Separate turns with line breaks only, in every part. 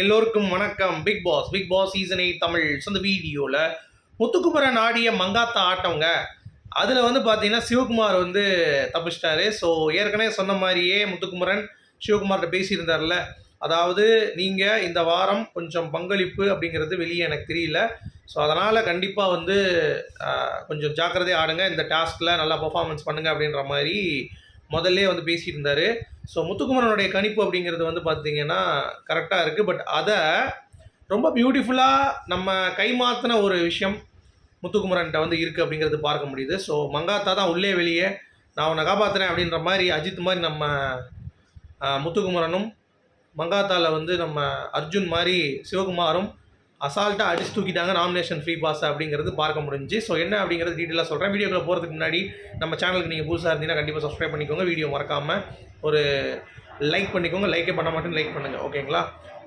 எல்லோருக்கும் வணக்கம். Bigg Boss Bigg Boss season eight Tamil சொந்த வீடியோவில் முத்துக்குமரன் ஆடிய மங்காத்தா ஆட்டவங்க. அதில் வந்து பார்த்தீங்கன்னா சிவகுமார் வந்து தப்பிச்சிட்டாரு. ஸோ ஏற்கனவே சொன்ன மாதிரியே முத்துக்குமரன் சிவகுமார்கிட்ட பேசியிருந்தார்ல. அதாவது நீங்கள் இந்த வாரம் கொஞ்சம் பங்களிப்பு அப்படிங்கிறது வெளியே எனக்கு தெரியல. ஸோ அதனால் கண்டிப்பாக வந்து கொஞ்சம் ஜாக்கிரதையாக ஆடுங்க. இந்த டாஸ்கில் நல்லா பர்ஃபார்மன்ஸ் பண்ணுங்கள் அப்படின்ற மாதிரி முதல்ல வந்து பேசிட்டு இருந்தாரு ஸோ முத்துக்குமரனுடைய கணிப்பு அப்படிங்கிறது வந்து பார்த்தீங்கன்னா கரெக்டாக இருக்குது பட் அதை ரொம்ப பியூட்டிஃபுல்லாக நம்ம கைமாத்தின ஒரு விஷயம் முத்துக்குமரன்கிட்ட வந்து இருக்குது அப்படிங்கிறது பார்க்க முடியுது. ஸோ மங்காத்தா தான் உள்ளே வெளியே நான் உன்னை காப்பாற்றுறேன் அப்படின்ற மாதிரி அஜித் மாதிரி நம்ம முத்துக்குமரனும் மங்காத்தாவில் வந்து நம்ம அர்ஜுன் மாதிரி சிவகுமாரும் அசால்ட்டாக அடிச்சு தூக்கிட்டாங்க நாமினேஷன் ஃப்ரீ பாஸ் அப்படிங்கிறது பார்க்க முடிஞ்சு. ஸோ என்ன அப்படிங்கிறது டீட்டெயிலாக சொல்கிறேன் வீடியோக்குள்ள போகிறதுக்கு முன்னாடி நம்ம சேனலுக்கு நீங்கள் புதுசாக இருந்தீங்கன்னா கண்டிப்பாக சப்ஸ்கிரைப் பண்ணிக்கோங்க. வீடியோ மறக்காமல் ஒரு லைக் பண்ணிக்கோங்க. லைக்கே பண்ண மாட்டேன்னு லைக் பண்ணுங்கள் ஓகேங்களா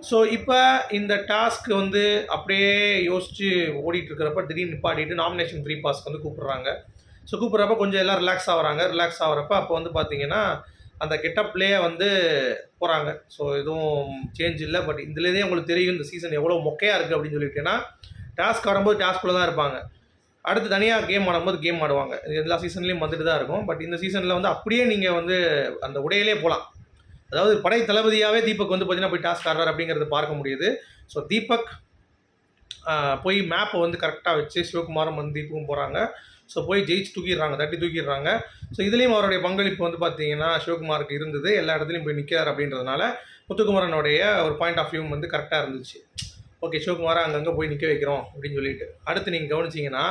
ஸோ இப்போ இந்த டாஸ்க் வந்து அப்படியே யோசித்து ஓடிட்டு இருக்கிறப்ப திடீர்னு நிப்பாட்டிட்டு நாமினேஷன் ஃப்ரீ பாஸ்க்கு வந்து கூப்பிட்றாங்க. ஸோ கூப்பிட்றப்ப கொஞ்சம் எல்லாம் ரிலாக்ஸ் ஆகுறாங்க. ரிலாக்ஸ் ஆகிறப்ப அப்போ வந்து பார்த்தீங்கன்னா அந்த கெட்டப்லேயே வந்து போகிறாங்க ஸோ எதுவும் சேஞ்ச் இல்லை பட் இதுலேருந்தே உங்களுக்கு தெரியும் இந்த சீசன் எவ்வளோ மொக்கையாக இருக்குது அப்படின்னு சொல்லிட்டேன்னா டாஸ்க் ஆடும்போது டாஸ்க்குள்ளே தான் இருப்பாங்க. அடுத்து தனியாக கேம் ஆடும்போது கேம் ஆடுவாங்க. எல்லா சீசன்லேயும் வந்துட்டு தான் இருக்கும். பட் இந்த சீசனில் வந்து அப்படியே நீங்கள் வந்து அந்த உடையிலே போகலாம் அதாவது படை தளபதியாகவே தீபக் வந்து பார்த்தீங்கன்னா போய் டாஸ்க் ஆடுறார் அப்படிங்கிறது பார்க்க முடியுது. ஸோ தீபக் போய் மேப்பை வந்து கரெக்டாக வச்சு சிவகுமாரும் வந்து போகிறாங்க ஸோ போய் ஜெயிச்சு தூக்கிடுறாங்க தட்டி தூக்கிடுறாங்க. ஸோ இதுலேயும் அவருடைய பங்களிப்பு வந்து பார்த்தீங்கன்னா சிவகுமாருக்கு இருந்தது. எல்லா இடத்துலையும் போய் நிற்கிறார் அப்படின்றதுனால முத்துக்குமரனுடைய ஒரு பாயிண்ட் ஆஃப் வியூ வந்து கரெக்டாக இருந்துச்சு. ஓகே சிவகுமாரை அங்கங்கே போய் நிற்க வைக்கிறோம் அப்படின்னு சொல்லிட்டு. அடுத்து நீங்கள் கவனிச்சிங்கன்னா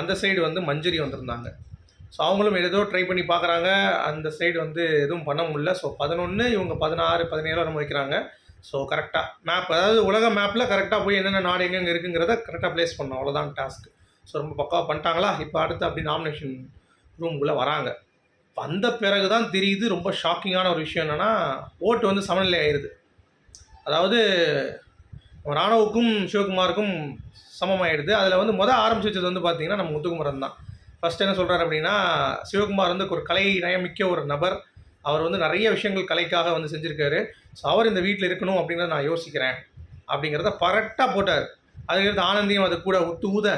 அந்த சைடு வந்து மஞ்சரி வந்திருந்தாங்க. ஸோ அவங்களும் ஏதோ ட்ரை பண்ணி பார்க்குறாங்க அந்த சைடு வந்து எதுவும் பண்ண முடியல. ஸோ பதினொன்று இவங்க பதினாறு பதினேழு நம்ம வைக்கிறாங்க. ஸோ கரெக்டாக மேப் அதாவது உலக மேப்பில் கரெக்டாக போய் என்னென்ன நாடு எங்கெங்கே இருக்குங்கிறத கரெக்டாக ப்ளேஸ் பண்ணோம். அவ்வளோதான் டாஸ்க் ஸோ ரொம்ப பக்காவாக பண்ணிட்டாங்களா? இப்போ அடுத்து அப்படி நாமினேஷன் ரூம்குள்ளே வராங்க. வந்த பிறகு தான் தெரியுது ரொம்ப ஷாக்கிங்கான ஒரு விஷயம் என்னென்னா ஓட்டு வந்து சமநிலை ஆயிடுது அதாவது ராணுவுக்கும் சிவகுமாருக்கும் சமமாயிடுது. அதில் வந்து மொதல் ஆரம்பிச்சு வச்சது வந்து பார்த்திங்கன்னா நம்ம முத்துக்குமரன் தான். ஃபர்ஸ்ட் என்ன சொல்கிறார் அப்படின்னா சிவகுமார் வந்து ஒரு கலை நயமிக்க ஒரு நபர். அவர் வந்து நிறைய விஷயங்கள் கலைக்காக வந்து செஞ்சுருக்காரு. ஸோ அவர் இந்த வீட்டில் இருக்கணும் அப்படிங்கிறத நான் யோசிக்கிறேன். அப்படிங்கிறத கரெக்டாக போட்டார். அதுக்கடுத்து ஆனந்தியும் அது கூட ஒத்து ஊத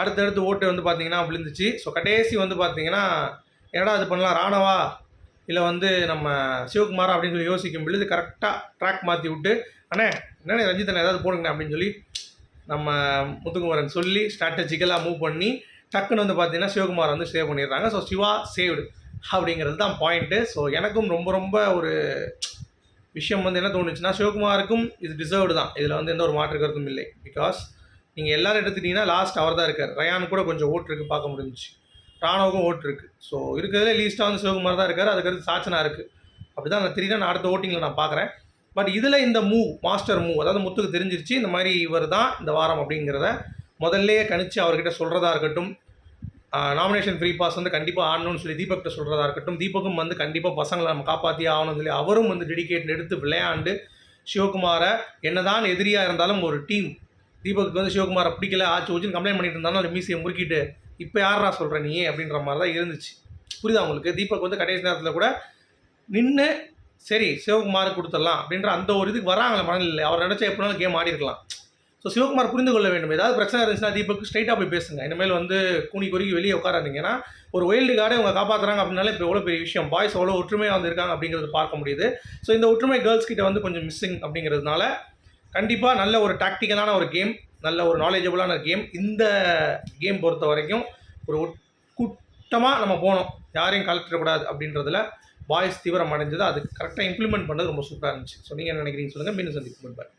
அடுத்தடுத்து ஓட்டு வந்து பார்த்தீங்கன்னா விழுந்துச்சு. ஸோ கடைசி வந்து பார்த்தீங்கன்னா என்னடா இது பண்ணலாம்? ராணவா? இல்லை வந்து நம்ம சிவகுமாரா? அப்படின்னு சொல்லி யோசிக்கும் பொழுது கரெக்டாக ட்ராக் மாற்றி விட்டு அண்ணே என்னண்ணே ரஞ்சித்தனை ஏதாவது போடுங்கண்ணே அப்படின்னு சொல்லி நம்ம முத்துக்குமரன் சொல்லி ஸ்ட்ராட்டஜிக்கலாக மூவ் பண்ணி டக்குன்னு வந்து பார்த்தீங்கன்னா சிவகுமார் வந்து சேவ் பண்ணிடுறாங்க. ஸோ சிவா சேவ்டு அப்படிங்கிறது தான் பாயிண்ட்டு ஸோ எனக்கும் ரொம்ப ரொம்ப ஒரு விஷயம் வந்து என்ன தோணுச்சுன்னா சிவகுமாருக்கும் இது டிசர்வ்டு தான். இதில் வந்து எந்த ஒரு மாற்று கருத்தும் இல்லை. பிகாஸ் நீங்கள் எல்லோரும் எடுத்துட்டீங்கன்னா லாஸ்ட் அவர் தான் இருக்கார். ரயான் கூட கொஞ்சம் ஓட்டு இருக்குது பார்க்க முடிஞ்சிச்சு. ராணுவுக்கும் ஓட்டு இருக்குது ஸோ இருக்கிறதுல லீஸ்ட்டாக வந்து சிவகுமார் தான் இருக்கார். அதுக்கடுத்து சாச்சனா இருக்குது அப்படி தான் நான் தெரியல நான் அடுத்த ஓட்டிங்கில் நான் பார்க்குறேன். பட் இதில் இந்த மூவ் மாஸ்டர் மூவ் அதாவது முத்துக்கு தெரிஞ்சிருச்சு. இந்த மாதிரி இவர் தான் இந்த வாரம் அப்படிங்கிறத முதல்லையே கணிச்சு அவர்கிட்ட சொல்கிறதா இருக்கட்டும். நாமினேஷன் ஃப்ரீ பாஸ் வந்து கண்டிப்பாக ஆடணும்னு சொல்லி தீபக்கிட்ட சொல்கிறதா இருக்கட்டும். தீபக்கும் வந்து கண்டிப்பாக பசங்களை நம்ம காப்பாற்றியே ஆகணும்னு சொல்லி அவரும் வந்து டெடிக்கேட் எடுத்து விளையாண்டு சிவகுமாரை என்னதான் எதிரியாக இருந்தாலும் ஒரு டீம் தீபக் வந்து சிவகுமாரை பிடிக்கல ஆச்சு ஊச்சுன்னு கம்ப்ளைண்ட் பண்ணிட்டு இருந்தாலும் அந்த மீசியை முறுக்கிட்டு இப்போ யாரா சொல்கிற நீ? அப்படின்ற மாதிரி தான் இருந்துச்சு. புரியுதா உங்களுக்கு? தீபக் வந்து கடைசி நேரத்தில் கூட நின்று சரி சிவகுமாருக்கு கொடுத்துடலாம் அப்படின்ற அந்த ஒரு இதுக்கு வராங்களே மனநிலை அவர் நினச்சா எப்படினாலும் கேம் ஆடி இருக்கலாம் ஸோ சிவகுமார் புரிந்து கொள்ள வேண்டும். ஏதாவது பிரச்சனை இருந்துச்சுன்னா தீபக் ஸ்ட்ரைட்டாக போய் பேசுங்க. இனிமேல் வந்து கூனி குறுக்கி வெளியே உட்காராதீங்கன்னா ஒரு ஒயில்டு கார்டை அவங்க காப்பாற்றுறாங்க அப்படின்னாலே இப்போ எவ்வளோ பெரிய விஷயம். பாய்ஸ் எவ்வளோ ஒற்றுமையாக வந்து இருக்காங்க அப்படிங்கிறது பார்க்க முடியுது. ஸோ இந்த ஒற்றுமை கேர்ள்ஸ் கிட்ட வந்து கொஞ்சம் மிஸ்ஸிங் அப்படிங்கிறதுனால கண்டிப்பாக நல்ல ஒரு டாக்டிக்கலான ஒரு கேம் நல்ல ஒரு நாலேஜபிளான கேம் இந்த கேம் பொறுத்த வரைக்கும் ஒரு கூட்டமாக நம்ம போனோம் யாரையும் கலட்டிடக்கூடாது அப்படின்றதுல பாய்ஸ் தீவிரம் அடைஞ்சது. அது கரெக்டாக இம்ப்ளிமெண்ட் பண்ணது ரொம்ப சூப்பராக இருந்துச்சு. ஸோ நீங்கள் என்ன நினைக்கிறீங்க சொல்லுங்கள் மீண்டும் சந்திக்கும் பாய்